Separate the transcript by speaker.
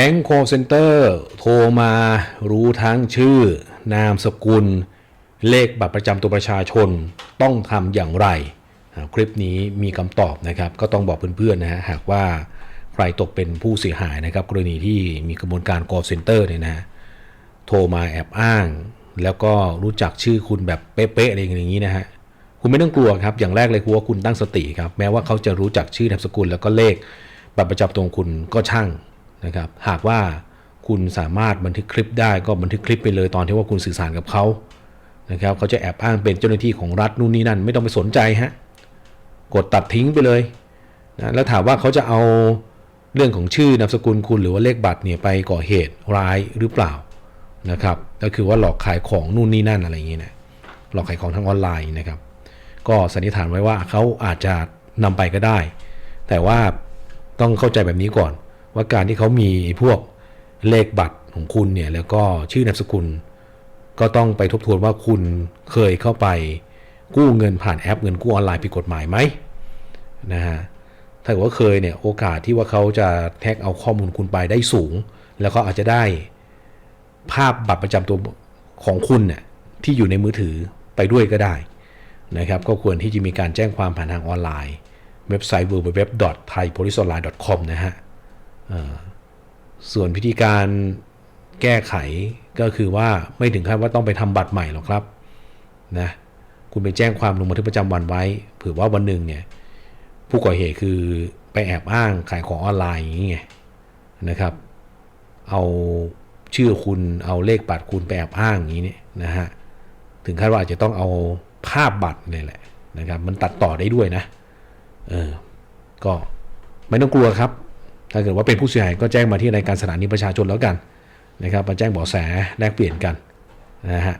Speaker 1: แก๊งโคเซ c นเตอร์โทรมารู้ทั้งชื่อ นามสกุล เลขบัตรประจำตัวประชาชนต้องทำอย่างไร คลิปนี้มีคำตอบนะครับ ก็ต้องบอกเพื่อนๆนะฮะหากว่าใครตกเป็นผู้เสียหายนะครับ กรณีที่มีกระบวนการ call center เนี่ยนะโทรมาแอบอ้าง แล้วก็รู้จักชื่อคุณแบบเป๊ะๆอะไรอย่างนี้นะฮะคุณไม่ต้องกลัวครับ อย่างแรกเลยคือว่าคุณตั้งสติครับ แม้ว่าเขาจะรู้จักชื่อนามสกุลแล้วก็เลขบัตรประจำตัวคุณก็ช่าง นะครับ หากว่าคุณสามารถบันทึกคลิปได้ก็บันทึกคลิปไปเลยตอนที่ว่าคุณสื่อสารกับเขานะครับเขาจะแอบอ้างเป็นเจ้าหน้าที่ของรัฐนู่นนี่นั่นไม่ต้องไปสนใจฮะกดตัดทิ้งไปเลยนะแล้วถามว่าเขาจะเอาเรื่องของชื่อนามสกุลคุณหรือว่าเลขบัตรเนี่ยไปก่อเหตุร้ายหรือเปล่านะครับก็คือว่าหลอกขายของนู่นนี่นั่นอะไรอย่างนี้นะหลอกขายของทางออนไลน์นะครับ ก็สันนิษฐานไว้ว่าเขาอาจจะนำไปก็ได้ แต่ว่าต้องเข้าใจแบบนี้ก่อน ว่าการที่เขามีพวกเลขบัตรของคุณเนี่ยแล้วก็ชื่อนามสกุล ก็ต้องไปทบทวนว่าคุณเคยเข้าไปกู้เงินผ่านแอปเงินกู้ออนไลน์ผิดกฎหมายไหมนะฮะถ้าเกิดว่าเคยเนี่ยโอกาสที่ว่าเขาจะแท็กเอาข้อมูลคุณไปได้สูง แล้วก็อาจจะได้ภาพบัตรประจำตัวของคุณเนี่ยที่อยู่ในมือถือไปด้วยก็ได้นะครับก็ควรที่จะมีการแจ้งความผ่านทางออนไลน์ เว็บไซต์ www.thaipoliceonline.com นะฮะ ส่วนพิธีการแก้ไขก็คือว่าไม่ถึงขั้นว่าต้องไปทำบัตรใหม่หรอกครับนะคุณไปแจ้งความลงบันทึกประจำวันไว้เผื่อว่าวันหนึ่งเนี่ยผู้ก่อเหตุคือไปแอบอ้างขายของออนไลน์อย่างนี้ไงนะครับ เอาชื่อคุณเอาเลขบัตรคุณไปแอบอ้างอย่างนี้เนี่ยนะฮะถึงขั้นว่าอาจจะต้องเอาภาพบัตรเนี่ยแหละนะครับ มันตัดต่อได้ด้วยนะเออก็ไม่ต้องกลัวครับ ถ้าเกิดว่าเป็นผู้เสียหายก็แจ้งมาที่รายการสถานีประชาชนแล้วกันนะครับมาแจ้งเบาะแสแลกเปลี่ยนกันนะฮะ